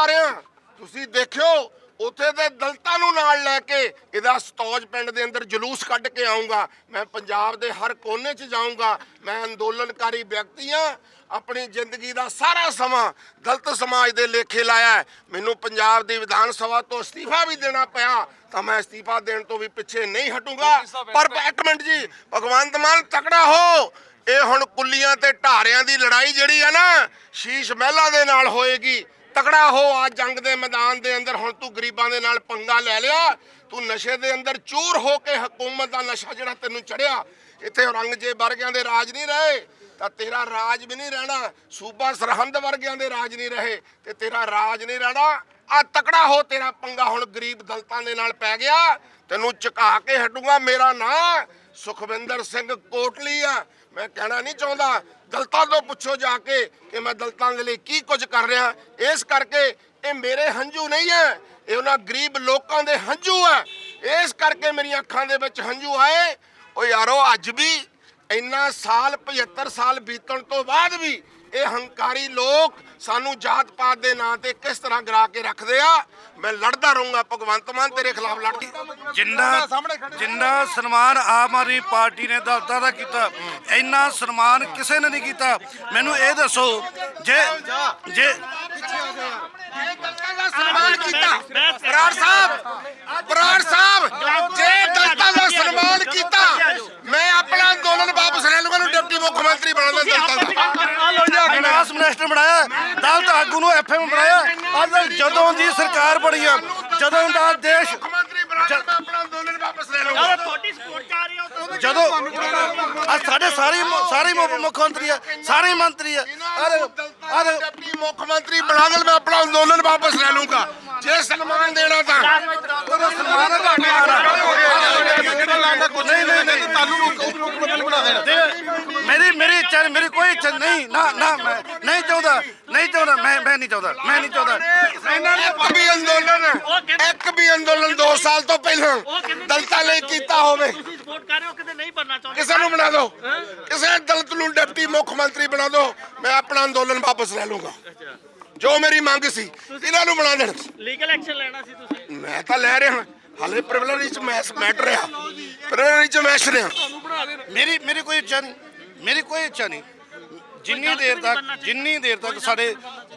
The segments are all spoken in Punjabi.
ਜਾ ਰਿਹਾ ਤੁਸੀਂ ਦੇਖਿਓ ਉੱਥੇ ਦੇ ਦਲਤਾਂ ਨੂੰ ਨਾਲ ਲੈ ਕੇ ਇਹਦਾ ਸਤੌਜ ਪਿੰਡ ਦੇ ਅੰਦਰ ਜਲੂਸ ਕੱਢ ਕੇ ਆਉਂਗਾ ਮੈਂ ਪੰਜਾਬ ਦੇ ਹਰ ਕੋਨੇ 'ਚ ਜਾਊਂਗਾ। ਮੈਂ ਅੰਦੋਲਨਕਾਰੀ ਵਿਅਕਤੀ ਆਪਣੀ ਜ਼ਿੰਦਗੀ ਦਾ ਸਾਰਾ ਸਮਾਂ ਦਲਤ ਸਮਾਜ ਦੇ ਲੇਖੇ ਲਾਇਆ। ਮੈਨੂੰ ਪੰਜਾਬ ਦੀ ਵਿਧਾਨ ਸਭਾ ਤੋਂ ਅਸਤੀਫਾ ਵੀ ਦੇਣਾ ਪਿਆ ਤਾਂ ਮੈਂ ਅਸਤੀਫਾ ਦੇਣ ਤੋਂ ਵੀ ਪਿੱਛੇ ਨਹੀਂ ਹਟੂੰਗਾ। ਪਰ ਇੱਕ ਮਿੰਟ ਜੀ ਭਗਵੰਤ ਮਾਨ ਤਕੜਾ ਹੋ। ਇਹ ਹੁਣ ਕੁੱਲੀਆਂ ਤੇ ਢਾਰਿਆਂ ਦੀ ਲੜਾਈ ਜਿਹੜੀ ਹੈ ਨਾ ਸ਼ੀਸ਼ ਮਹਿਲਾ ਦੇ ਨਾਲ ਹੋਏਗੀ। ਤਕੜਾ ਹੋ ਆ ਜੰਗ ਦੇ ਮੈਦਾਨ ਦੇ ਅੰਦਰ ਹੁਣ ਤੂੰ ਗਰੀਬਾਂ ਦੇ ਨਾਲ ਪੰਗਾ ਲੈ ਲਿਆ। ਤੂੰ ਨਸ਼ੇ ਦੇ ਅੰਦਰ ਚੂਰ ਹੋ ਕੇ ਹਕੂਮਤ ਦਾ ਨਸ਼ਾ ਜਿਹੜਾ ਤੈਨੂੰ ਚੜਿਆ, ਇੱਥੇ ਔਰੰਗਜ਼ੇਬ ਵਰਗਿਆਂ ਦੇ ਰਾਜ ਨਹੀਂ ਰਹੇ, ਤਾਂ ਤੇਰਾ ਰਾਜ ਵੀ ਨਹੀਂ ਰਹਿਣਾ, ਸੂਬਾ ਸਰਹੰਦ ਵਰਗਿਆਂ ਦੇ ਰਾਜ ਨਹੀਂ ਰਹੇ, ਤੇ ਤੇਰਾ ਰਾਜ ਨਹੀਂ ਰਹਿਣਾ। ਆ ਤਕੜਾ ਹੋ, ਤੇਰਾ ਪੰਗਾ ਹੁਣ ਗਰੀਬ ਦਲਤਾਂ ਦੇ ਨਾਲ ਪੈ ਗਿਆ, ਤੈਨੂੰ ਝੁਕਾ ਕੇ ਹਟੂਗਾ ਮੇਰਾ ਨਾਂ। ਸੁਖਵਿੰਦਰ ਸਿੰਘ ਕੋਟਲੀ ਆ। ਮੈਂ ਕਹਿਣਾ ਨਹੀਂ ਚਾਹੁੰਦਾ। ਦਲਤਾਂ ਤੋਂ ਪੁੱਛੋ ਜਾ ਕੇ ਕਿ ਮੈਂ ਦਲਤਾਂ ਦੇ ਲਈ ਕੀ ਕੁਝ ਕਰ ਰਿਹਾ। ਇਸ ਕਰਕੇ ਇਹ ਮੇਰੇ ਹੰਝੂ ਨਹੀਂ ਹੈ ਇਹ ਉਹਨਾਂ ਗਰੀਬ ਲੋਕਾਂ ਦੇ ਹੰਝੂ ਹੈ ਇਸ ਕਰਕੇ ਮੇਰੀਆਂ ਅੱਖਾਂ ਦੇ ਵਿੱਚ ਹੰਝੂ ਆਏ। ਓ ਯਾਰੋ, ਅੱਜ ਵੀ ਇੰਨਾ ਸਾਲ 75 ਸਾਲ ਬੀਤਣ ਤੋਂ ਬਾਅਦ ਵੀ ਇਹ ਹੰਕਾਰੀ ਲੋਕ ਸਾਨੂੰ ਜਾਤ ਪਾਤ ਦੇ ਨਾਂ ਤੇ ਕਿਸ ਤਰ੍ਹਾਂ ਗਰਾ ਕੇ ਰੱਖਦੇ ਆ? ਮੈਂ ਲੜਦਾ ਰਹੂੰਗਾ ਭਗਵੰਤ ਮਾਨ ਤੇਰੇ ਖਿਲਾਫ ਲੜ ਜਿੰਨਾ ਜਿੰਨਾ ਸਨਮਾਨ ਆਮ ਆਦਮੀ ਪਾਰਟੀ ਨੇ ਦਲਤਾਂ ਦਾ ਕੀਤਾ ਇੰਨਾ ਸਨਮਾਨ ਕਿਸੇ ਨੇ ਨਹੀਂ ਕੀਤਾ। ਮੈਨੂੰ ਇਹ ਦੱਸੋ ਜੇ ਜੇ ਦਲਤਾਂ ਦਾ ਸਨਮਾਨ ਕੀਤਾ। ਬਰਾੜ ਸਾਹਿਬ ਬਰਾੜ ਸਾਹਿਬ ਜੇ ਦਲਤਾਂ ਦਾ ਸਨਮਾਨ ਕੀਤਾ ਮੈਂ ਆਪਣਾ ਅੰਦੋਲਨ ਵਾਪਸ ਲੈ ਲੂੰਗਾ ਨੂੰ ਡਿਪਟੀ ਮੁੱਖ ਮੰਤਰੀ ਦਲਤਾਂ ਦਾ। ਫਾਈਨਾਂਸ ਮਿਨਿਸਟਰ ਬਣਾਇਆ ਦਲਤ ਆਗੂ ਨੂੰ ਐਫਐਮ ਬਣਾਇਆ। ਅੱਜ ਜਦੋਂ ਦੀ ਸਰਕਾਰ ਬਣੀ ਆ ਜਦੋਂ ਦਾ ਦੇਸ਼ ਮੁੱਖ ਮੰਤਰੀ ਬਣਾਉਂਦਾ ਮੈਂ ਆਪਣਾ ਅੰਦੋਲਨ ਵਾਪਸ ਲੈ ਲੂੰਗਾ ਤੁਹਾਡੀ ਸਪੋਰਟ ਕਰ ਰਹੇ ਜਦੋਂ ਅੱਜ ਸਾਡੇ ਸਾਰੇ ਸਾਰੇ ਮੁੱਖ ਮੰਤਰੀ ਆ ਸਾਰੇ ਮੰਤਰੀ ਆ। ਅਰੇ ਅਰੇ ਡਿਪਟੀ ਮੁੱਖ ਮੰਤਰੀ ਬਣਾ ਦੇ ਮੈਂ ਆਪਣਾ ਅੰਦੋਲਨ ਵਾਪਸ ਲੈ ਲੂੰਗਾ ਜੇ ਸਨਮਾਨ ਦੇਣਾ ਤਾਂ। ਸਨਮਾਨ ਮੇਰੀ ਮੇਰੀ ਇੱਛਾ ਮੇਰੀ ਕੋਈ ਇੱਛਾ ਨਹੀਂ। ਨਾ ਨਾ ਮੈਂ ਨਹੀਂ ਚਾਹੁੰਦਾ ਨਹੀਂ ਚਾਹੁੰਦਾ ਮੈਂ ਮੈਂ ਨਹੀਂ ਚਾਹੁੰਦਾ ਮੈਂ ਨਹੀਂ ਚਾਹੁੰਦਾ। ਇੱਕ ਵੀ ਅੰਦੋਲਨ ਇੱਕ ਵੀ ਅੰਦੋਲਨ 2 ਸਾਲ ਤੋਂ ਪਹਿਲਾਂ ਦਲਤਾਂ ਲਈ ਕੀਤਾ ਹੋਵੇ। ਤੁਸੀਂ ਸਪੋਰਟ ਕਰ ਰਹੇ ਹੋ ਕਿਤੇ ਨਹੀਂ ਬਣਨਾ ਚਾਹੁੰਦੇ? ਕਿਸੇ ਨੂੰ ਬਣਾ ਦਿਓ। ਕਿਸੇ ਦਲਿਤ ਨੂੰ ਡਿਪਟੀ ਮੁੱਖ ਮੰਤਰੀ ਬਣਾ ਦਿਓ ਮੈਂ ਆਪਣਾ ਅੰਦੋਲਨ ਵਾਪਸ ਲੈ ਲੂੰਗਾ ਜੋ ਮੇਰੀ ਮੰਗ ਸੀ ਇਹਨਾਂ ਨੂੰ ਬਣਾ ਦੇਣ। ਲੀਗਲ ਐਕਸ਼ਨ ਲੈਣਾ ਸੀ ਤੁਸੀਂ? ਮੈਂ ਤਾਂ ਲੈ ਰਿਹਾ ਹਾਲੇ ਪ੍ਰਿਵਿਲੇਜ ਚ ਮੈਸ ਮੈਟਰ ਆ ਪ੍ਰਿਵਿਲੇਜ ਚ ਮੈਸ਼ ਰਿਹਾ। ਮੇਰੀ ਮੇਰੀ ਕੋਈ ਇੱਛਾ ਨਹੀਂ। ਮੇਰੀ ਕੋਈ ਇੱਛਾ ਨਹੀਂ। ਜਿੰਨੀ ਦੇਰ ਤੱਕ ਜਿੰਨੀ ਦੇਰ ਤੱਕ ਸਾਡੇ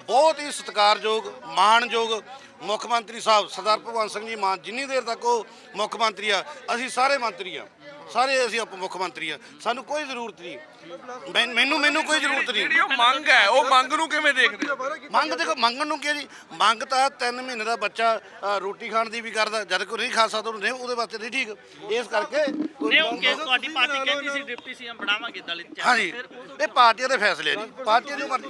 ਬਹੁਤ ਹੀ ਸਤਿਕਾਰਯੋਗ ਮਾਣਯੋਗ ਮੁੱਖ ਮੰਤਰੀ ਸਾਹਿਬ ਸਰਦਾਰ ਭਗਵੰਤ ਸਿੰਘ ਜੀ ਮਾਨ ਜਿੰਨੀ ਦੇਰ ਤੱਕ ਉਹ ਮੁੱਖ ਮੰਤਰੀ ਆ ਅਸੀਂ ਸਾਰੇ ਮੰਤਰੀ ਆ। ਸਾਰੇ ਅਸੀਂ ਉਪ ਮੁੱਖ ਮੰਤਰੀ ਆ। ਸਾਨੂੰ ਕੋਈ ਜ਼ਰੂਰਤ ਨਹੀਂ। ਮੈਂ- ਮੈਨੂੰ ਮੈਨੂੰ ਕੋਈ ਜ਼ਰੂਰਤ ਨਹੀਂ। ਜਿਹੜੀ ਉਹ ਮੰਗ ਹੈ ਉਹ ਮੰਗ ਨੂੰ ਕਿਵੇਂ ਦੇਖਦੇ ਹੋ? ਮੰਗ ਦੇਖੋ ਮੰਗਣ ਨੂੰ ਕੀ ਹੈ ਜੀ। ਮੰਗ ਤਾਂ 3 ਮਹੀਨੇ ਦਾ ਬੱਚਾ ਅ, ਰੋਟੀ ਖਾਣ ਦੀ ਵੀ ਕਰਦਾ ਜਦ ਕੋਈ ਨਹੀਂ ਖਾ ਸਕਦਾ ਉਹਨੂੰ ਨਹੀਂ ਉਹਦੇ ਵਾਸਤੇ ਨਹੀਂ ਠੀਕ। ਇਸ ਕਰਕੇ ਕੋਈ ਨਹੀਂ ਉਹ ਕਿ ਤੁਹਾਡੀ ਪਾਰਟੀ ਕਹਿੰਦੀ ਸੀ ਡਿਪਟੀ ਸੀਐਮ ਬਣਾਵਾਂਗੇ ਦਲਿਤ ਹਾਂਜੀ। ਇਹ ਪਾਰਟੀਆਂ ਦੇ ਫੈਸਲੇ ਨੇ ਪਾਰਟੀਆਂ ਦੀ ਮਰਜ਼ੀ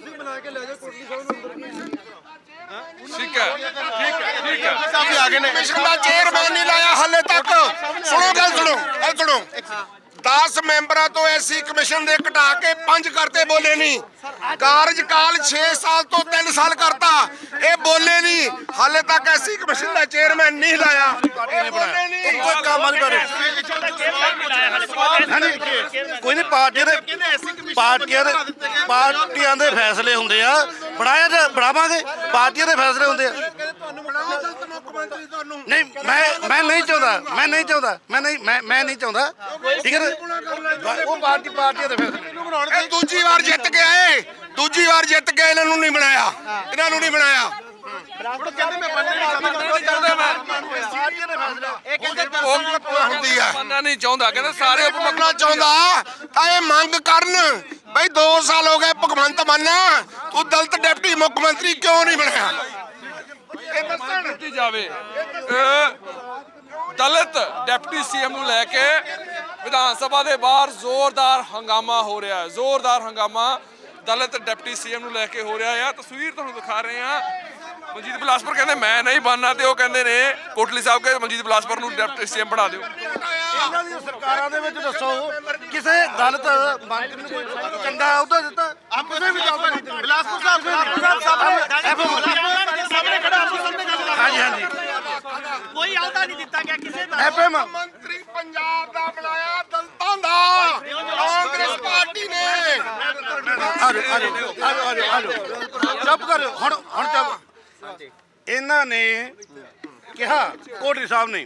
ਠੀਕ ਹੈ ਠੀਕ ਹੈ ਠੀਕ ਹੈ। ਕਮਿਸ਼ਨ ਦਾ ਚੇਅਰਮੈਨ ਨਹੀਂ ਲਾਇਆ ਹਾਲੇ ਤੱਕ। ਸੁਣੋ ਗੱਲ ਸੁਣੋ ਗੱਲ ਸੁਣੋ। 10 ਮੈਂਬਰਾਂ ਤੋਂ ਐਸੀ ਕਮਿਸ਼ਨ ਦੇ ਘਟਾ ਕੇ 5 ਕਰਤੇ ਬੋਲੇ ਨਹੀਂ। ਕਾਰਜਕਾਲ 6 ਸਾਲ ਤੋਂ 3 ਸਾਲ ਕਰਤਾ। ਇਹ ਬੋਲੇ ਨਹੀਂ। ਹਾਲੇ ਤੱਕ ਐਸੀ ਕਮਿਸ਼ਨ ਦਾ ਚੇਅਰਮੈਨ ਨਹੀਂ ਲਾਇਆ। ਇਹ ਬੋਲੇ ਨਹੀਂ। ਕੋਈ ਕੰਮ ਨਹੀਂ ਕਰੇ ਕੋਈ ਦੇ ਪਾਰਟੀਆਂ ਦੇ ਪਾਰਟੀਆਂ ਦੇ ਫੈਸਲੇ ਹੁੰਦੇ ਆ। ਬਣਾਇਆ ਤੇ ਬਣਾਵਾਂਗੇ ਪਾਰਟੀਆਂ ਦੇ ਫੈਸਲੇ ਹੁੰਦੇ ਆ। ਨਹੀਂ ਮੈਂ ਮੈਂ ਨਹੀਂ ਚਾਹੁੰਦਾ ਮੈਂ ਨਹੀਂ ਚਾਹੁੰਦਾ ਮੈਂ ਨਹੀਂ ਮੈਂ ਮੈਂ ਨਹੀਂ ਚਾਹੁੰਦਾ। ਠੀਕ ਹੈ ਨਾ? ਉਹ ਪਾਰਟੀ ਪਾਰਟੀਆਂ ਦੇ ਫੈਸਲੇ। ਇਹ ਦੂਜੀ ਵਾਰ ਜਿੱਤ ਕੇ ਆਏ ਦੂਜੀ ਵਾਰ ਜਿੱਤ ਕੇ ਇਹਨਾਂ ਨੂੰ ਨਹੀਂ ਬਣਾਇਆ। ਇਹਨਾਂ ਨੂੰ ਨਹੀਂ ਬਣਾਇਆ। ਉਹ ਹੁੰਦੀ ਆ ਮੰਨਣਾ ਨਹੀਂ ਚਾਹੁੰਦਾ ਕਹਿੰਦੇ ਸਾਰੇ ਉਪ ਮੁੱਖ ਮੰਗਣਾ ਚਾਹੁੰਦਾ ਤਾਂ ਇਹ ਮੰਗ ਕਰਨ ਬਈ 2 ਸਾਲ ਹੋ ਗਏ ਭਗਵੰਤ ਮਾਨਾ ਤੂੰ ਦਲਿਤ ਡਿਪਟੀ ਮੁੱਖ ਮੰਤਰੀ ਕਿਉਂ ਨਹੀਂ ਬਣਿਆ? ਇਹ ਦੱਸਣ। ਕੀਤੀ ਜਾਵੇ। ਦਲਿਤ ਡਿਪਟੀ ਸੀਐਮ ਨੂੰ ਲੈ ਕੇ ਵਿਧਾਨ ਸਭਾ ਦੇ ਬਾਹਰ ਜ਼ੋਰਦਾਰ ਹੰਗਾਮਾ ਹੋ ਰਿਹਾ ਹੈ। ਜ਼ੋਰਦਾਰ ਹੰਗਾਮਾ ਦਲਿਤ ਡਿਪਟੀ ਸੀਐਮ ਨੂੰ ਲੈ ਕੇ ਹੋ ਰਿਹਾ ਹੈ। ਤਸਵੀਰ ਤੁਹਾਨੂੰ ਦਿਖਾ ਰਹੇ ਹਾਂ। ਮਨਜੀਤ ਬਲਾਸਪੁਰ ਕਹਿੰਦੇ, ਮੈਂ ਨਹੀਂ ਬਣਨਾ। ਤੇ ਉਹ ਕਹਿੰਦੇ ਨੇ, ਕੋਟਲੀ ਸਾਹਿਬ ਕੇ ਮਨਜੀਤ ਬਲਾਸਪੁਰ ਨੂੰ ਡਿਪਟੀ ਸੀਐਮ ਬਣਾ ਦਿਓ। ਇਹਨਾਂ ਦੀਆਂ ਸਰਕਾਰਾਂ ਦੇ ਵਿੱਚ ਦੱਸੋ। ਕਿਸੇ ਦਲਿਤ ਮੰਤਰੀ ਨੂੰ ਕੋਈ ਚੰਗਾ ਅਹੁਦਾ ਦਿੱਤਾ? ਆਪ ਕਿਸੇ ਵੀ ਦਲਿਤ ਬਿਲਾਸਪੁਰ ਸਾਹਿਬ ਸਾਹਮਣੇ ਖੜਾ ਅਮੂ ਸਾਹਮਣੇ ਗੱਲ ਕਰ ਹਾਂਜੀ ਹਾਂਜੀ। ਕੋਈ ਅਹੁਦਾ ਨਹੀਂ ਦਿੱਤਾ ਗਿਆ ਕਿਸੇ ਦਾ। ਐਫਐਮ। ਮੰਤਰੀ ਪੰਜਾਬ ਦਾ ਬਣਾਇਆ ਦਲਿਤਾਂ ਦਾ। ਕਾਂਗਰਸ ਪਾਰਟੀ ਨੇ। ਆਜੋ ਆਜੋ ਆਜੋ ਆਜੋ ਆਜੋ। ਚੁੱਪ ਕਰੋ। ਹੁਣ ਹੁਣ ਚੁੱਪ। ਇਹਨਾਂ ਨੇ ਕਿਹਾ ਕੋਟਲੀ ਸਾਹਿਬ ਨੇ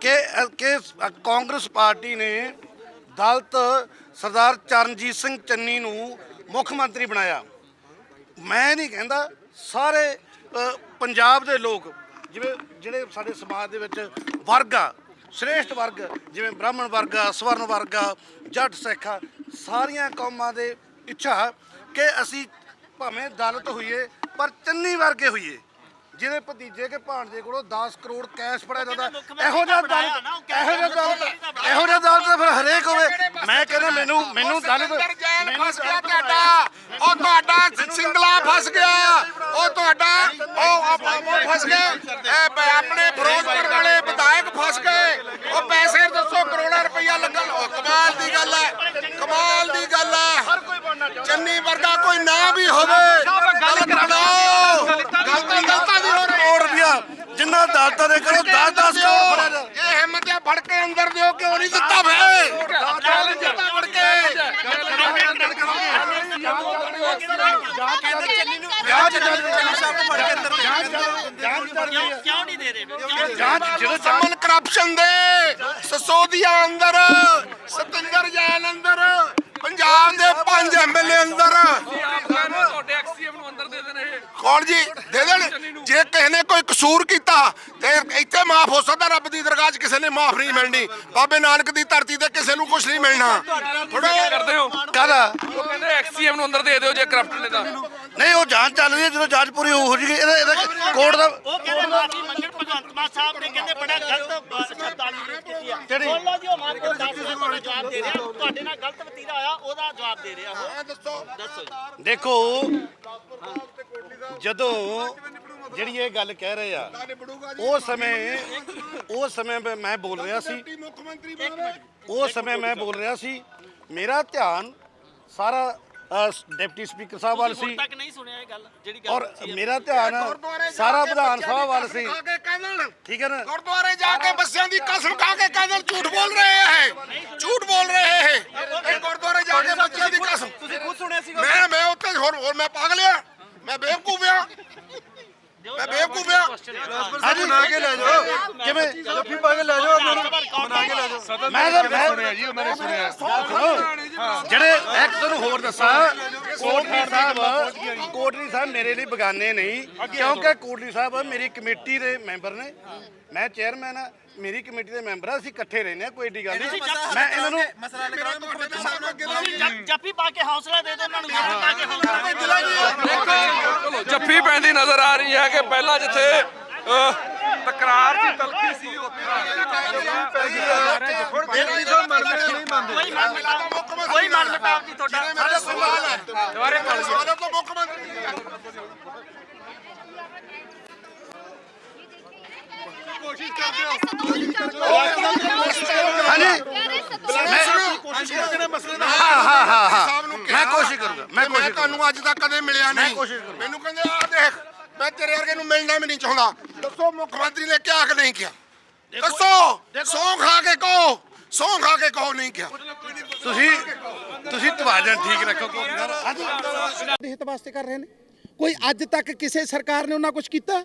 ਕਿ ਕਿ ਕਾਂਗਰਸ ਪਾਰਟੀ ਨੇ ਦਲਤ ਸਰਦਾਰ ਚਰਨਜੀਤ ਸਿੰਘ ਚੰਨੀ ਨੂੰ ਮੁੱਖ ਮੰਤਰੀ ਬਣਾਇਆ। ਮੈਂ ਨਹੀਂ ਕਹਿੰਦਾ ਸਾਰੇ ਪੰਜਾਬ ਦੇ ਲੋਕ, ਜਿਵੇਂ, ਜਿਹੜੇ ਸਾਡੇ ਸਮਾਜ ਦੇ ਵਿੱਚ ਵਰਗ ਆ, ਸ੍ਰੇਸ਼ਟ ਵਰਗ, ਜਿਵੇਂ ਬ੍ਰਾਹਮਣ ਵਰਗ ਆ, ਸਵਰਨ ਵਰਗ ਆ, ਜੱਟ ਸਿੱਖ ਆ, ਸਾਰੀਆਂ ਕੌਮਾਂ ਦੇ ਇੱਛਾ ਕਿ ਅਸੀਂ ਭਾਵੇਂ ਦਲਤ ਹੋਈਏ, ਪਰ ਚੰਨੀ ਵਰਗੇ ਹੋਈਏ। ਜਿਹਦੇ ਭਤੀਜੇ ਕੇ ਭਾਣਜੇ ਕੋਲੋਂ 10 ਕਰੋੜ ਕੈਸ਼ ਫੜਿਆ ਜਾਂਦਾ। ਇਹੋ ਜਿਹਾ ਦਲਿਤ ਇਹੋ ਜਿਹਾ ਦਲਿਤ ਇਹੋ ਜਿਹਾ ਦਲਿਤ ਤਾਂ ਫਿਰ ਹਰੇਕ ਹੋਵੇ। ਮੈਂ ਕਹਿੰਦਾ ਮੈਨੂੰ ਮੈਨੂੰ ਦਲਿਤ ਸਿਕੰਦਰ ਜੈਨ ਮੈਨੂੰ ਫਸ ਗਿਆ ਦਲਿਤ ਤੁਹਾਡਾ। ਉਹ ਤੁਹਾਡਾ ਸਿੰਗਲਾ ਫਸ ਗਿਆ। ਉਹ ਤੁਹਾਡਾ ਉਹ ਆਪ- ਫਸ ਗਏ। ਇਹ ਆਪਣੇ ਫਿਰੋਜ਼ਪੁਰ ਵਾਲੇ ਵਿਧਾਇਕ ਫਸ ਗਏ। ਉਹ ਪੈਸੇ ਦੱਸੋ ਕਰੋੜਾਂ ਰੁਪਈਆ ਲੱਗਣ। ਉਹ ਕਮਾਲ ਦੀ ਗੱਲ ਹੈ। ਕਮਾਲ ਦੀ ਗੱਲ ਹੈ। ਚੰਨੀ ਵਰਗਾ ਕੋਈ ਨਾ ਵੀ ਹੋਵੇ। ਗੱਲ ਬਣਾਓ। ਗੱਲ ਤਾਂ ਗਲਤਾਂ ਦੀ ਹੋ ਰਹੀ ਕਰੋੜ ਰੁਪਇਆ ਜਿੰਨਾ ਦਾਤਾ ਦੇ ਕਰੋ 10 10 ਕਰੋੜ ਫੜਿਆ ਜਾ- ਇਹ ਹਿੰਮਤ ਆ ਫੜ ਕੇ ਅੰਦਰ ਦਿਓ ਕਿਉਂ ਨਹੀਂ ਦਿੱਤਾ ਫੇ ਦਿੱਤਾ ਫੜ ਕੇ ਜਾਂਚ ਜੱਜ ਕਿਉਂ ਕਿਉਂ ਨਹੀਂ ਦੇ ਰਹੇ ਕਿਉਂ ਜਾਂਚ ਜਦੋਂ ਜਾਂਚ ਸਮਨ ਕਰਪਸ਼ਨ ਦੇ ਸਸੋਦੀਆ ਅੰਦਰ ਸਤਿੰਦਰ ਜੈਨ ਅੰਦਰ ਪੰਜਾਬ ਦੇ ਪੰਜ ਐਮਐਲਏ ਅੰਦਰ ਤੁਹਾਡੇ ਐਕਸੀਐਮ ਨੂੰ ਅੰਦਰ ਦੇ ਦੇਣੇ ਇਹ। ਕੌਣ ਜੀ? ਦੇ ਦੇਣ। ਜੇ ਕਿਸੇ ਨੇ ਕੋਈ ਕਸੂਰ ਕੀਤਾ ਤੇ ਇੱਥੇ ਮਾਫ ਹੋ ਸਕਦਾ ਰੱਬ ਦੀ ਦਰਗਾਹ 'ਚ ਕਿਸੇ ਨੇ ਮਾਫ ਨਹੀਂ ਮਿਲਣੀ। ਬਾਬੇ ਨਾਨਕ ਦੀ ਧਰਤੀ ਤੇ ਕਿਸੇ ਨੂੰ ਕੁਝ ਨਹੀਂ ਮਿਲਣਾ। ਥੋੜਾ ਕਰਦੇ ਹੋ? ਕਾਹਦਾ ਉਹ ਕਹਿੰਦੇ ਐਕਸੀਐਮ ਨੂੰ ਅੰਦਰ ਦੇ ਦਿਓ ਜੇ ਕਰਪਟ ਨੇ ਤਾਂ। ਨਹੀਂ ਉਹ ਜਾਂਚ ਚੱਲ ਰਹੀ ਹੈ ਜਦੋਂ ਜਾਂਚ ਪੂਰੀ ਹੋ ਜੂਗੀ ਇਹਦਾ ਇਹਦਾ ਕੋਰਟ ਦਾ ਉਹ ਕਹਿੰਦੇ ਮਾਫੀ ਮੰਗਣ ਭਗਵੰਤ ਮਾਨ ਸਾਹਿਬ ਨੇ ਕਹਿੰਦੇ ਬੜਾ ਗਲਤ ਸ਼ਬਦਾਂ ਯੂਜ਼ ਕੀਤੀ ਆ। ਸੁਣ ਲਓ ਜੀ ਉਹ ਮਾਨ ਕੋ ਦੱਸ ਦਿਓ ਤੁਹਾਡਾ ਜਵਾਬ ਦੇ ਰਿਹਾ। ਤੁਹਾਡੇ ਨਾਲ ਗਲਤ ਵਤੀਰਾ ਹੋਇਆ ਉਹਦਾ ਜਵਾਬ ਦੇ ਰਿਹਾ ਉਹ। ਦੱਸੋ। ਦੱਸੋ ਜੀ। ਦੇਖੋ ਜਦੋਂ ਜਿਹੜੀ ਇਹ ਗੱਲ ਕਹਿ ਰਹੇ ਆ ਉਹ ਸਮੇਂ ਉਹ ਸਮੇਂ ਮੈਂ- ਬੋਲ ਰਿਹਾ ਸੀ। ਉਹ ਸਮੇਂ ਮੈਂ ਬੋਲ ਰਿਹਾ ਸੀ। ਮੇਰਾ ਧਿਆਨ ਸਾਰਾ ਅ, ਡਿਪਟੀ ਸਪੀਕਰ ਸਾਹਿਬ ਵੱਲ ਹੁਣ ਸੀ। ਤੱਕ ਨਹੀਂ ਸੁਣਿਆ ਇਹ ਗੱਲ ਜਿਹੜੀ ਗੱਲ ਔਰ। ਮੇਰਾ ਧਿਆਨ ਸਾਰਾ ਵਿਧਾਨ ਸਭਾ ਵੱਲ ਸੀ। ਖਾ ਕੇ ਕਹਿੰਦਣ ਠੀਕ ਹੈ ਨਾ? ਗੁਰਦੁਆਰੇ ਜਾ ਕੇ ਬੱਸਿਆਂ ਦੀ ਕਸਮ ਖਾ ਕੇ ਕਹਿੰਦਣ ਝੂਠ ਬੋਲ ਰਹੇ ਹੈ ਝੂਠ ਬੋਲ ਰਹੇ ਹੈ ਇਹ। ਗੁਰਦੁਆਰੇ ਜਾ ਕੇ ਬੱਚਿਆਂ ਦੀ ਕਸਮ ਤੁਸੀਂ ਖੁਦ ਸੁਣਿਆ ਸੀ ਮੈਂ ਮੈਂ ਉੱਤੇ ਹੋਰ ਹੋਰ ਮੈਂ ਪਾਗਲ ਆ। ਮੈਂ ਬੇਵਕੂਫ ਆ। ਮੈਂ ਬੇਵਕੂਫ ਆ ਹਾਂਜੀ ਬਣਾ ਕੇ ਲੈ ਜਾਓ। ਕਿਵੇਂ? ਜੱਫੀ ਪਾ ਕੇ ਲੈ ਜਾਓ ਉਹਨਾਂ ਨੂੰ। ਬਣਾ ਕੇ ਲੈ ਜਾਓ। ਮੈਂ ਤਾਂ ਮੈਂ ਸੁਣਿਆ ਜੀ ਉਹਨਾਂ ਨੇ ਸੁਣਿਆ ਜਿਹੜੇ ਇੱਕ ਤੁਹਾਨੂੰ ਹੋਰ ਦੱਸਾਂ। ਕੋਟਲੀ ਸਾਹਿਬ ਕੋਟਲੀ ਸਾਹਿਬ ਮੇਰੇ ਲਈ ਬਗਾਨੇ ਨਹੀਂ। ਕਿਉਂਕਿ ਕੋਟਲੀ ਸਾਹਿਬ ਮੇਰੀ ਕਮੇਟੀ ਦੇ ਮੈਂਬਰ ਨੇ। ਮੈਂ ਚੇਅਰਮੈਨ ਆ। ਮੇਰੀ ਕਮੇਟੀ ਦੇ ਮੈਂਬਰ ਆ ਅਸੀਂ ਇਕੱਠੇ ਰਹਿੰਦੇ ਆ ਕੋਈ ਏਡੀ ਗੱਲ ਨਹੀਂ। ਮੈਂ ਇਹਨਾਂ ਨੂੰ ਮਸਲਾ ਲੈ ਕੇ ਤੁਸੀਂ ਜ- ਜੱਫੀ ਪਾ ਕੇ ਹੌਸਲਾ ਦੇ ਦਿਓ ਉਹਨਾਂ ਨੂੰ ਜੱਫੀ ਪਾ ਕੇ ਹੌਸਲਾ ਦੇ ਦਿਓ। ਚਲੋ ਜੱਫੀ ਪੈਂਦੀ ਨਜ਼ਰ ਆ ਰਹੀ ਹੈ ਕਿ ਪਹਿਲਾਂ ਜਿੱਥੇ ਤਕਰਾਰ ਦੀ ਤਲਖੀ ਸੀ ਉੱਥੇ ਕੋਈ ਮਨ ਮਟਾਵ ਕੋਈ ਮਨ ਮਟਾਵ ਨਹੀਂ ਤੁਹਾਡਾ ਮੇਰਾ ਸਵਾਲ ਹੈ। ਦੁਬਾਰੇ ਸਵਾਲ ਤੋਂ ਮੁੱਖ ਮੰਤਰੀ ਹਾਂਜੀ ਹਾਂ ਹਾਂ ਹਾਂ ਹਾਂ ਮੈਂ ਕੋਸ਼ਿਸ਼ ਕਰੂੰਗਾ ਮੈਂ ਕੋਸ਼ਿਸ਼ ਤੁਹਾਨੂੰ ਅੱਜ ਤੱਕ ਕਦੇ ਮਿਲਿਆ ਨਹੀਂ ਮੈਨੂੰ ਕਹਿੰਦੇ ਆ ਦੇਖ ਮੈਂ ਤੇਰੇ ਵਰਗੇ ਨੂੰ ਮਿਲਣਾ ਵੀ ਨਹੀਂ ਚਾਹੁੰਦਾ ਦੱਸੋ ਮੁੱਖ ਮੰਤਰੀ ਨੇ ਕਿਹਾ ਕਿ ਨਹੀਂ ਕਿਹਾ ਦੱਸੋ ਸੌਂ ਖਾ ਕੇ ਕਹੋ ਸੌਂ ਖਾ ਕੇ ਕਹੋ ਨਹੀਂ ਕਿਹਾ ਤੁਸੀਂ ਤੁਸੀਂ ਤਵਾਜ਼ਨ ਠੀਕ ਰੱਖੋ ਕੋਟਲੀ ਹਿੱਤ ਵਾਸਤੇ ਕਰ ਰਹੇ ਨੇ ਕੋਈ ਅੱਜ ਤੱਕ ਕਿਸੇ ਸਰਕਾਰ ਨੇ ਉਹਨਾਂ ਕੁਝ ਕੀਤਾ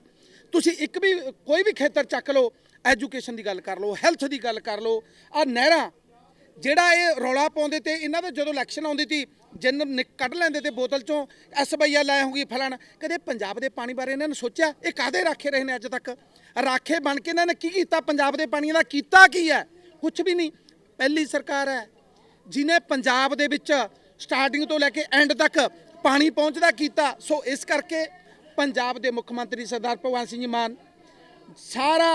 ਤੁਸੀਂ ਇੱਕ ਵੀ ਕੋਈ ਵੀ ਖੇਤਰ ਚੱਕ ਲਓ ਐਜੂਕੇਸ਼ਨ ਦੀ ਗੱਲ ਕਰ ਲਓ, ਹੈਲਥ ਦੀ ਗੱਲ ਕਰ ਲਓ ਆ ਨਹਿਰਾਂ, ਜਿਹੜਾ ਇਹ ਰੌਲਾ ਪਾਉਂਦੇ ਤੇ ਇਹਨਾਂ ਦਾ ਜਦੋਂ ਇਲੈਕਸ਼ਨ ਆਉਂਦੀ ਸੀ ਜਿੰਨ ਨਿਕ- ਕੱਢ ਲੈਂਦੇ ਤੇ ਬੋਤਲ ਚੋਂ ਐਸਬੀਆਈ ਲੈ ਹੋਊਗੀ ਫਲਾਣਾ, ਕਦੇ ਪੰਜਾਬ ਦੇ ਪਾਣੀ ਬਾਰੇ ਇਹਨਾਂ ਨੇ ਸੋਚਿਆ? ਇਹ ਕਾਦੇ ਰਾਖੇ ਰਹੇ ਨੇ ਅੱਜ ਤੱਕ? ਰਾਖੇ ਬਣ ਕੇ ਇਹਨਾਂ ਨੇ ਕੀ ਕੀਤਾ? ਪੰਜਾਬ ਦੇ ਪਾਣੀਆਂ ਦਾ ਕੀਤਾ ਕੀ ਹੈ? ਕੁਝ ਵੀ ਨਹੀਂ। ਪਹਿਲੀ ਸਰਕਾਰ ਹੈ ਜਿਨੇ ਪੰਜਾਬ ਦੇ ਵਿੱਚ ਸਟਾਰਟਿੰਗ ਤੋਂ ਲੈ ਕੇ ਐਂਡ ਤੱਕ ਪਾਣੀ ਪਹੁੰਚਦਾ ਕੀਤਾ। ਸੋ ਇਸ ਕਰਕੇ ਪੰਜਾਬ ਦੇ ਮੁੱਖ ਮੰਤਰੀ ਸਰਦਾਰ ਭਗਵੰਤ ਸਿੰਘ ਮਾਨ, ਸਾਰਾ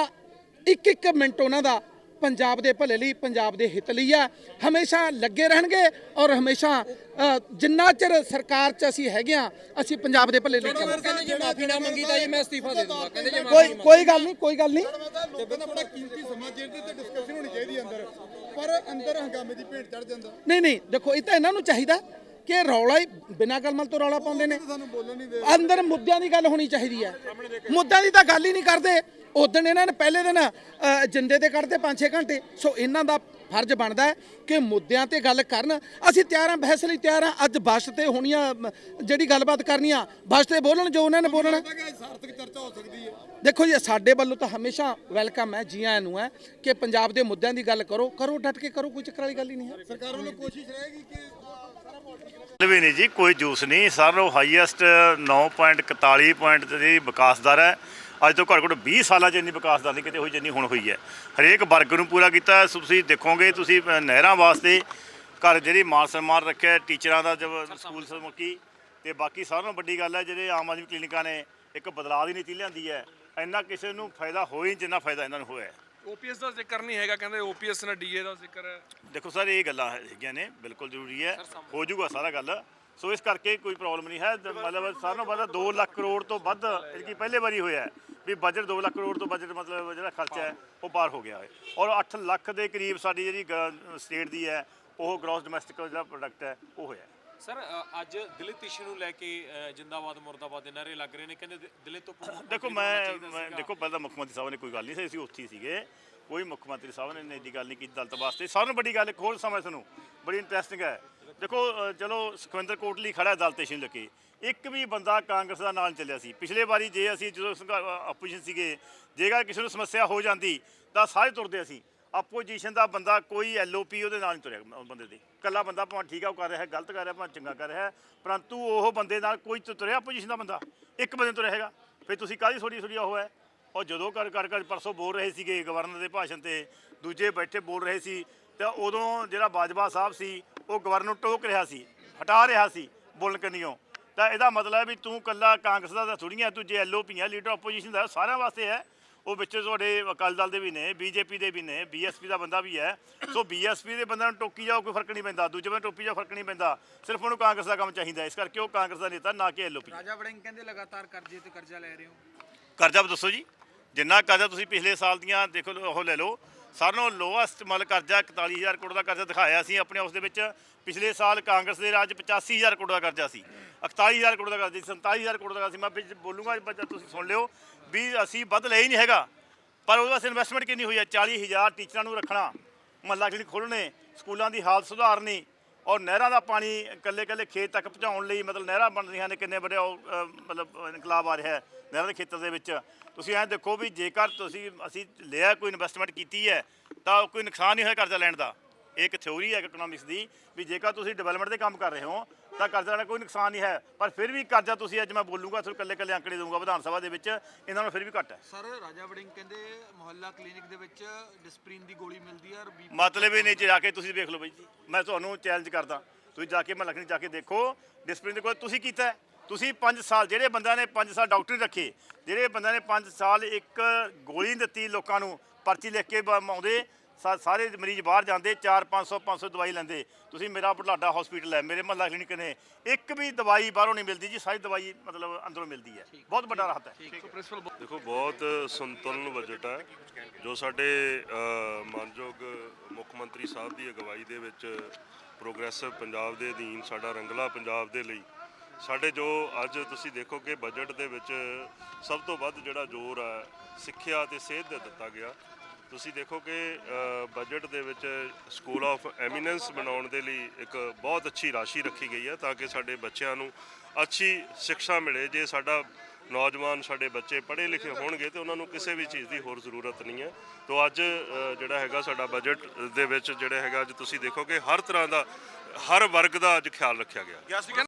ਇੱਕ ਇੱਕ ਮਿੰਟ ਉਹਨਾਂ ਦਾ ਪੰਜਾਬ ਦੇ ਭਲੇ ਲਈ ਪੰਜਾਬ ਦੇ ਹਿੱਤ ਲਈ ਆ। ਹਮੇਸ਼ਾ ਲੱਗੇ ਰਹਿਣਗੇ ਔਰ ਹਮੇਸ਼ਾ ਜਿੰਨਾ ਚਿਰ ਸਰਕਾਰ 'ਚ ਅਸੀਂ ਹੈਗੇ ਆ ਅਸੀਂ ਪੰਜਾਬ ਦੇ ਭਲੇ ਲਈ ਕਰਾਂਗੇ ਕਹਿੰਦੇ ਜੇ ਮਾਫੀ ਨਾ ਮੰਗੀ ਤਾਂ ਜੀ ਮੈਂ ਅਸਤੀਫਾ ਦੇ ਦੂੰਗਾ। ਕਹਿੰਦੇ ਜੇ ਕੋਈ ਕੋਈ ਗੱਲ ਨਹੀਂ ਕੋਈ ਗੱਲ ਨਹੀਂ। ਬੜਾ ਬੜਾ ਕੀਮਤੀ ਸਮਾਂ ਜਿਹਦੇ ਤੇ ਡਿਸਕਸ਼ਨ ਹੋਣੀ ਚਾਹੀਦੀ ਅੰਦਰ। ਪਰ ਅੰਦਰ ਹੰਗਾਮੇ ਦੀ ਭੇਟ ਚੜ ਜਾਂਦਾ। ਨਹੀਂ ਨਹੀਂ ਦੇਖੋ ਇਹ ਤਾਂ ਇਹਨਾਂ ਨੂੰ ਚਾਹੀਦਾ। ਕਿ ਰੌਲਾ ਹੀ ਬਿਨਾਂ ਗਲਮਲ ਤੋਂ ਰੌਲਾ ਪਾਉਂਦੇ ਨੇ। ਅੰਦਰ ਮੁੱਦਿਆਂ ਦੀ ਗੱਲ ਹੋਣੀ ਚਾਹੀਦੀ ਹੈ। ਮੁੱਦਿਆਂ ਦੀ ਤਾਂ ਗੱਲ ਹੀ ਨਹੀਂ ਕਰਦੇ। ਉਦੋਂ ਇਹਨਾਂ ਨੇ ਪਹਿਲੇ ਦਿਨ ਜਿੰਦੇ ਤੇ ਕੱਢਦੇ 5-6 ਘੰਟੇ। ਸੋ ਇਹਨਾਂ ਦਾ ਫਰਜ਼ ਬਣਦਾ ਹੈ ਕਿ ਮੁੱਦਿਆਂ ਤੇ ਗੱਲ ਕਰਨ। ਅਸੀਂ ਤਿਆਰ ਹਾਂ ਬਹਿਸ ਲਈ ਤਿਆਰ ਹਾਂ। ਅੱਜ ਬਸ ਤੇ ਹੋਣੀਆਂ ਜਿਹੜੀ ਗੱਲਬਾਤ ਕਰਨੀ ਆ ਬਸ ਤੇ ਬੋਲਣ ਜੋ ਉਹਨਾਂ ਨੇ ਬੋਲਣਾ। ਲੱਗਦਾ ਕਿ ਸਾਰਥਕ ਚਰਚਾ ਹੋ ਸਕਦੀ ਹੈ। ਦੇਖੋ ਜੀ ਸਾਡੇ ਵੱਲੋਂ ਤਾਂ ਹਮੇਸ਼ਾ ਵੈਲਕਮ ਹੈ ਜੀ ਆਇਆਂ ਨੂੰ ਹੈ ਕਿ ਪੰਜਾਬ ਦੇ ਮੁੱਦਿਆਂ ਦੀ ਗੱਲ ਕਰੋ। ਕਰੋ ਡਟ ਕੇ ਕਰੋ ਕੋਈ ਚੱਕਰ ਵਾਲੀ ਗੱਲ ਹੀ ਨਹੀਂ ਹੈ। ਸਰਕਾਰ ਵੱਲੋਂ ਕੋਸ਼ਿਸ਼ ਰਹੇਗੀ ਕਿ ਵੀ ਨਹੀਂ ਜੀ, ਕੋਈ ਜੂਸ ਨਹੀਂ। ਸਾਰੋਂ ਹਾਈਐਸਟ 9.41 ਪੁਆਇੰਟ ਦੀ ਵਿਕਾਸ ਦਰ ਹੈ। ਅੱਜ ਤੋਂ ਘੱਟ ਘੱਟ 20 ਸਾਲਾਂ 'ਚ ਇੰਨੀ ਵਿਕਾਸ ਦਰ ਨਹੀਂ, ਕਿਤੇ ਹੋਈ ਜਿੰਨੀ ਹੁਣ ਹੋਈ ਹੈ। ਹਰੇਕ ਵਰਗ ਨੂੰ ਪੂਰਾ ਕੀਤਾ ਤੁਸੀਂ ਦੇਖੋਗੇ, ਤੁਸੀਂ ਨਹਿਰਾਂ ਵਾਸਤੇ ਘਰ ਜਿਹੜੀ ਮਾਨ ਸਨਮਾਨ ਰੱਖਿਆ ਟੀਚਰਾਂ ਦਾ ਜਬ ਸਕੂਲ ਸਮੁਖੀ ਤੇ ਬਾਕੀ ਸਾਰਿਆਂ ਨਾਲੋਂ ਵੱਡੀ ਗੱਲ ਹੈ, ਜਿਹੜੇ ਆਮ ਆਦਮੀ ਕਲੀਨਿਕਾਂ ਨੇ ਇੱਕ ਬਦਲਾਅ ਦੀ ਨੀਤੀ ਲਿਆਂਦੀ ਹੈ। ਇੰਨਾ ਕਿਸੇ ਨੂੰ ਫਾਇਦਾ ਹੋਈ ਜਿੰਨਾ ਫਾਇਦਾ ਇਹਨਾਂ ਨੂੰ ਹੋਇਆ ਓਪੀਐਸ ਦਾ ਜ਼ਿਕਰ ਨਹੀਂ ਹੈਗਾ ਕਹਿੰਦੇ ਓਪੀਐਸ ਨਾਲ ਡੀਏ ਦਾ ਜ਼ਿਕਰ ਹੈ। ਦੇਖੋ ਸਰ ਇਹ ਗੱਲਾਂ ਹੈਗੀਆਂ ਨੇ ਬਿਲਕੁਲ ਜ਼ਰੂਰੀ ਹੈ ਹੋ ਜਾਊਗਾ ਸਾਰਾ ਗੱਲ। ਸੋ ਇਸ ਕਰਕੇ ਕੋਈ ਪ੍ਰੋਬਲਮ ਨਹੀਂ ਹੈ ਮਤਲਬ ਸਾਰਿਆਂ ਨਾਲੋਂ ਵੱਧ 2 ਲੱਖ ਕਰੋੜ ਤੋਂ ਵੱਧ ਇਹ ਪਹਿਲੇ ਵਾਰੀ ਹੋਇਆ ਵੀ ਬਜਟ 2 ਲੱਖ ਕਰੋੜ ਤੋਂ ਬਜਟ ਮਤਲਬ ਜਿਹੜਾ ਖਰਚਾ ਹੈ ਉਹ ਪਾਰ ਹੋ ਗਿਆ ਹੈ। ਔਰ 8 ਲੱਖ ਦੇ ਕਰੀਬ ਸਾਡੀ ਜਿਹੜੀ ਸਟੇਟ ਦੀ ਹੈ ਉਹ ਗ੍ਰੋਸ ਡੋਮੈਸਟਿਕ ਜਿਹੜਾ ਪ੍ਰੋਡਕਟ ਹੈ ਉਹ ਹੋਇਆ ਹੈ। ਸਰ ਅੱਜ ਦਲਿਤ ਇਸ਼ੂ ਨੂੰ ਲੈ ਕੇ ਜਿੰਦਾਬਾਦ ਮੁਰਦਾਬਾਦ ਦੇ ਨਾਰੇ ਲੱਗ ਰਹੇ ਨੇ। ਕਹਿੰਦੇ ਦਲਿਤ ਤੋਂ ਦੇਖੋ ਮੈਂ। ਦੇਖੋ ਪਹਿਲਾਂ ਮੁੱਖ ਮੰਤਰੀ ਸਾਹਿਬ ਨੇ ਕੋਈ ਗੱਲ ਨਹੀਂ ਸੀ ਅਸੀਂ ਉੱਥੇ ਸੀਗੇ। ਕੋਈ ਮੁੱਖ ਮੰਤਰੀ ਸਾਹਿਬ ਨੇ ਇੰਨੀ ਗੱਲ ਨਹੀਂ ਕੀਤੀ ਦਲਤ ਵਾਸਤੇ। ਸਾਰਿਆਂ ਨੂੰ ਵੱਡੀ ਗੱਲ ਇੱਕ ਹੋਰ ਸਮਝ ਤੁਹਾਨੂੰ। ਬੜੀ ਇੰਟਰਸਟਿੰਗ ਹੈ। ਦੇਖੋ ਚਲੋ ਸੁਖਵਿੰਦਰ ਕੋਟਲੀ ਖੜਾ ਹੈ ਦਲਤ ਏਸ਼ਨ ਲੱਗੇ ਇੱਕ ਵੀ ਬੰਦਾ ਕਾਂਗਰਸ ਦਾ ਨਾਂ ਨਹੀਂ ਚੱਲਿਆ ਸੀ। ਪਿਛਲੇ ਵਾਰੀ ਜੇ ਅਸੀਂ ਜਦੋਂ ਆਪੋਜੀਸ਼ਨ ਸੀਗੇ ਜੇਕਰ ਕਿਸੇ ਨੂੰ ਸਮੱਸਿਆ ਹੋ ਜਾਂਦੀ ਤਾਂ ਸਾਰੇ ਤੁਰਦੇ ਅਸੀਂ। ਆਪੋਜੀਸ਼ਨ ਦਾ ਬੰਦਾ ਕੋਈ ਐਲਓਪੀ ਉਹਦੇ ਨਾਲ ਨਹੀਂ ਤੁਰਿਆ ਉਹ ਬੰਦੇ ਦੇ। ਇਕੱਲਾ ਬੰਦਾ ਭਾਵੇਂ ਠੀਕ ਆ, ਉਹ ਕਰ ਰਿਹਾ ਹੈ ਗਲਤ ਕਰ ਰਿਹਾ, ਭਾਵੇਂ ਚੰਗਾ ਕਰ ਰਿਹਾ ਹੈ ਪਰੰਤੂ ਉਹ ਬੰਦੇ ਨਾਲ ਕੋਈ ਤੁ- ਤੁਰਿਆ ਆਪੋਜੀਸ਼ਨ ਦਾ ਬੰਦਾ, ਇੱਕ ਬੰਦੇ ਤੁਰਿਆ ਹੈਗਾ। ਫਿਰ ਤੁਸੀਂ ਕਾਹਦੀ ਥੋੜੀ ਥੋੜੀ ਉਹ ਹੈ? ਉਹ ਜਦੋਂ ਕਰ ਕਰ ਕਰ ਪਰਸੋਂ ਬੋਲ ਰਹੇ ਸੀਗੇ ਗਵਰਨਰ ਦੇ ਭਾਸ਼ਣ ਤੇ, ਦੂਜੇ ਬੈਠੇ ਬੋਲ ਰਹੇ ਸੀ, ਤਾਂ ਉਦੋਂ ਜਿਹੜਾ ਬਾਜਵਾ ਸਾਹਿਬ ਸੀ, ਉਹ ਗਵਰਨਰ ਨੂੰ ਟੋਕ ਰਿਹਾ ਸੀ, ਹਟਾ ਰਿਹਾ ਸੀ ਬੋਲਣ ਕੰਨੀਓ। ਤਾਂ ਇਹਦਾ ਮਤਲਬ ਹੈ ਵੀ ਤੂੰ ਕੱਲਾ ਕਾਂਗਰਸ ਦਾ ਤਾਂ ਥੋੜੀਆਂ ਤੂੰ ਜੇ ਐਲਓਪੀ ਹੈ ਲੀਡਰ ਆਪੋਜੀਸ਼ਨ ਦਾ, ਸਾਰਿਆਂ ਵਾਸਤੇ ਹੈ। ਉਹ ਵਿੱਚ ਤੁਹਾਡੇ ਅਕਾਲੀ ਦਲ ਦੇ ਵੀ ਨੇ ਬੀਜੇਪੀ ਦੇ ਵੀ ਨੇ ਬੀਐਸਪੀ ਦਾ ਬੰਦਾ ਵੀ ਹੈ। ਸੋ ਬੀਐਸਪੀ ਦੇ ਬੰਦਿਆਂ ਨੂੰ ਟੋਕੀ ਜਾਓ ਕੋਈ ਫ਼ਰਕ ਨਹੀਂ ਪੈਂਦਾ। ਦੂਜੇ ਬੰਦੇ ਟੋਪੀ ਜਾਓ ਫ਼ਰਕ ਨਹੀਂ ਪੈਂਦਾ। ਸਿਰਫ ਉਹਨੂੰ ਕਾਂਗਰਸ ਦਾ ਕੰਮ ਚਾਹੀਦਾ ਇਸ ਕਰਕੇ ਉਹ ਕਾਂਗਰਸ ਦਾ ਨੇਤਾ ਨਾ ਕਿ ਐਲਓਪੀ ਰਾਜਾ ਵੜਿੰਗ ਕਹਿੰਦੇ ਲਗਾਤਾਰ ਕਰਜ਼ੇ ਤੇ ਕਰਜ਼ਾ ਲੈ ਰਹੇ ਹੋ। ਕਰਜ਼ਾ ਦੱਸੋ ਜੀ। ਜਿੰਨਾ ਕਰਜ਼ਾ ਤੁਸੀਂ ਪਿਛਲੇ ਸਾਲ ਦੀਆਂ ਦੇਖੋ ਉਹ ਲੈ ਲਓ। ਸਾਰਿਆਂ ਨਾਲੋਂ ਲੋਐਸਟ ਮਤਲਬ ਕਰਜ਼ਾ 41000 ਕਰੋੜ ਦਾ ਕਰਜ਼ਾ ਦਿਖਾਇਆ ਸੀ, ਆਪਣੇ ਉਸ ਦੇ ਵਿੱਚ। ਪਿਛਲੇ ਸਾਲ ਕਾਂਗਰਸ ਦੇ ਰਾਜ 'ਚ 85000 ਕਰੋੜ ਦਾ ਕਰਜ਼ਾ ਸੀ। 41000 ਕਰੋੜ ਦਾ ਕਰਜ਼ਾ ਸੀ 47000 ਕਰੋੜ ਦਾ ਕਰਜ਼ਾ ਸੀ। ਮੈਂ ਵਿੱਚ ਬੋਲੂੰਗਾ ਬੱਚਾ ਤੁਸੀਂ ਸੁਣ ਲਿਓ ਵੀ ਅਸੀਂ ਵੱਧ ਲਿਆ ਹੀ ਨਹੀਂ ਹੈਗਾ, ਪਰ ਉਹਦੇ ਵਾਸਤੇ ਇਨਵੈਸਟਮੈਂਟ ਕਿੰਨੀ ਹੋਈ ਹੈ? 40000 ਟੀਚਰਾਂ ਨੂੰ ਰੱਖਣਾ, ਮਹੱਲਾ ਕਲੀਨਿਕ ਖੋਲ੍ਹਣੇ, ਸਕੂਲਾਂ ਦੀ ਹਾਲਤ ਸੁਧਾਰਨੀ ਔਰ ਨਹਿਰਾਂ ਦਾ ਪਾਣੀ ਇਕੱਲੇ ਇਕੱਲੇ ਖੇਤ ਤੱਕ ਪਹੁੰਚਾਉਣ ਲਈ ਮਤਲਬ ਨਹਿਰਾਂ ਬਣ ਰਹੀਆਂ ਨੇ ਕਿੰਨੇ ਵੱਡੇ ਉਹ, ਮਤਲਬ ਇਨਕਲਾਬ ਆ ਰਿਹਾ ਹੈ ਨਹਿਰਾਂ ਦੇ ਖੇਤਰ ਦੇ ਵਿੱਚ। ਤੁਸੀਂ ਐਂ ਦੇਖੋ ਵੀ ਜੇਕਰ ਤੁਸੀਂ ਅਸੀਂ ਲਿਆ ਕੋਈ ਇਨਵੈਸਟਮੈਂਟ ਕੀਤੀ ਹੈ ਤਾਂ ਕੋਈ ਨੁਕਸਾਨ ਨਹੀਂ ਹੋਇਆ ਕਰਜ਼ਾ ਲੈਣ ਦਾ। ਇੱਕ ਥਿਉਰੀ ਹੈ ਇਕਨੋਮਿਕਸ ਦੀ ਵੀ ਜੇਕਰ ਤੁਸੀਂ ਡਿਵੈਲਪਮੈਂਟ ਦੇ ਕੰਮ ਕਰ ਰਹੇ ਹੋ ਤਾਂ ਕਰਜ਼ਾ ਲੈਣਾ ਕੋਈ ਨੁਕਸਾਨ ਨਹੀਂ ਹੈ। ਪਰ ਫਿਰ ਵੀ ਕਰਜ਼ਾ ਤੁਸੀਂ ਅੱਜ ਮੈਂ ਬੋਲੂੰਗਾ ਤੁਹਾਨੂੰ ਇਕੱਲੇ ਇਕੱਲੇ ਅੰਕੜੇ ਦਊਂਗਾ ਵਿਧਾਨ ਸਭਾ ਦੇ ਵਿੱਚ ਇਹਨਾਂ ਨਾਲੋਂ ਫਿਰ ਵੀ ਘੱਟ ਹੈ। ਸਰ ਰਾਜਾ ਵੜਿੰਗ ਕਹਿੰਦੇ ਮੁਹੱਲਾ ਕਲੀਨਿਕ ਦੇ ਵਿੱਚ ਡਿਸਪ੍ਰਿਨ ਦੀ ਗੋਲੀ ਮਿਲਦੀ ਹੈ ਔਰ ਮਤਲਬ ਇਹ ਨਹੀਂ ਜੇ ਜਾ ਕੇ ਤੁਸੀਂ ਦੇਖ ਲਓ ਬਾਈ ਜੀ। ਮੈਂ ਤੁਹਾਨੂੰ ਚੈਲੰਜ ਕਰਦਾ ਤੁਸੀਂ ਜਾ ਕੇ ਮਹੱਲਾ ਕਲੀਨਿਕ ਜਾ ਕੇ ਦੇਖੋ ਡਿਸਪਲਿਨ ਦੇ ਕੋਲ ਤੁਸੀਂ ਕੀਤਾ। ਤੁਸੀਂ 5 ਸਾਲ ਜਿਹੜੇ ਬੰਦਿਆਂ ਨੇ 5 ਸਾਲ ਡਾਕਟਰ ਰੱਖੇ ਜਿਹੜੇ ਬੰਦਿਆਂ ਨੇ 5 ਸਾਲ ਇੱਕ ਗੋਲੀ ਦਿੱਤੀ ਲੋਕਾਂ ਨੂੰ ਪਰਚੀ ਲਿਖ ਕੇ ਆਉਂਦੇ ਸਾਰੇ ਮਰੀਜ਼ ਬਾਹਰ ਜਾਂਦੇ 4 500 500 ਦਵਾਈ ਲੈਂਦੇ। ਤੁਸੀਂ ਮੇਰਾ ਬੁਢਲਾਡਾ ਹਸਪੀਟਲ ਹੈ ਮੇਰੇ ਮਹੱਲਾ ਕਲੀਨਿਕ ਨੇ। ਇੱਕ ਵੀ ਦਵਾਈ ਬਾਹਰੋਂ ਨਹੀਂ ਮਿਲਦੀ ਜੀ ਸਾਰੀ ਦਵਾਈ ਮਤਲਬ ਅੰਦਰੋਂ ਮਿਲਦੀ ਹੈ। ਬਹੁਤ ਵੱਡਾ ਰਾਹਤ ਹੈ। ਦੇਖੋ ਬਹੁਤ ਸੰਤੁਲਨ ਬਜਟ ਹੈ ਜੋ ਸਾਡੇ ਮਾਨਯੋਗ ਮੁੱਖ ਮੰਤਰੀ ਸਾਹਿਬ ਦੀ ਅਗਵਾਈ ਦੇ ਵਿੱਚ ਪ੍ਰੋਗਰੈਸਿਵ ਪੰਜਾਬ ਦੇ ਅਧੀਨ ਸਾਡਾ ਰੰਗਲਾ ਪੰਜਾਬ ਦੇ ਲਈ ਸਾਡੇ ਜੋ ਅੱਜ ਤੁਸੀਂ ਦੇਖੋ ਕਿ ਬਜਟ ਦੇ ਵਿੱਚ ਸਭ ਤੋਂ ਵੱਧ ਜਿਹੜਾ ਜ਼ੋਰ ਹੈ ਸਿੱਖਿਆ ਤੇ ਸਿਹਤ ਤੇ ਦਿੱਤਾ ਗਿਆ। ਤੁਸੀਂ ਦੇਖੋ ਕਿ ਬਜਟ ਦੇ ਵਿੱਚ ਸਕੂਲ ਆਫ ਐਮੀਨੈਂਸ ਬਣਾਉਣ ਦੇ ਲਈ ਇੱਕ ਬਹੁਤ ਅੱਛੀ ਰਾਸ਼ੀ ਰੱਖੀ ਗਈ ਹੈ ਤਾਂ ਕਿ ਸਾਡੇ ਬੱਚਿਆਂ ਨੂੰ ਅੱਛੀ ਸਿੱਖਿਆ ਮਿਲੇ। ਜੇ ਸਾਡਾ ਨੌਜਵਾਨ, ਸਾਡੇ ਬੱਚੇ ਪੜ੍ਹੇ ਲਿਖੇ ਹੋਣਗੇ ਤੇ ਉਹਨਾਂ ਨੂੰ ਕਿਸੇ ਵੀ ਚੀਜ਼ ਦੀ ਹੋਰ ਜ਼ਰੂਰਤ ਨਹੀਂ ਹੈ। ਤੋਂ ਅੱਜ ਜਿਹੜਾ ਹੈਗਾ ਸਾਡਾ ਬਜਟ ਦੇ ਵਿੱਚ, ਜਿਹੜਾ ਹੈਗਾ ਅੱਜ ਤੁਸੀਂ ਦੇਖੋ ਕਿ ਹਰ ਤਰ੍ਹਾਂ ਦਾ, ਹਰ ਵਰਗ ਦਾ ਅੱਜ ਖਿਆਲ ਰੱਖਿਆ ਗਿਆ।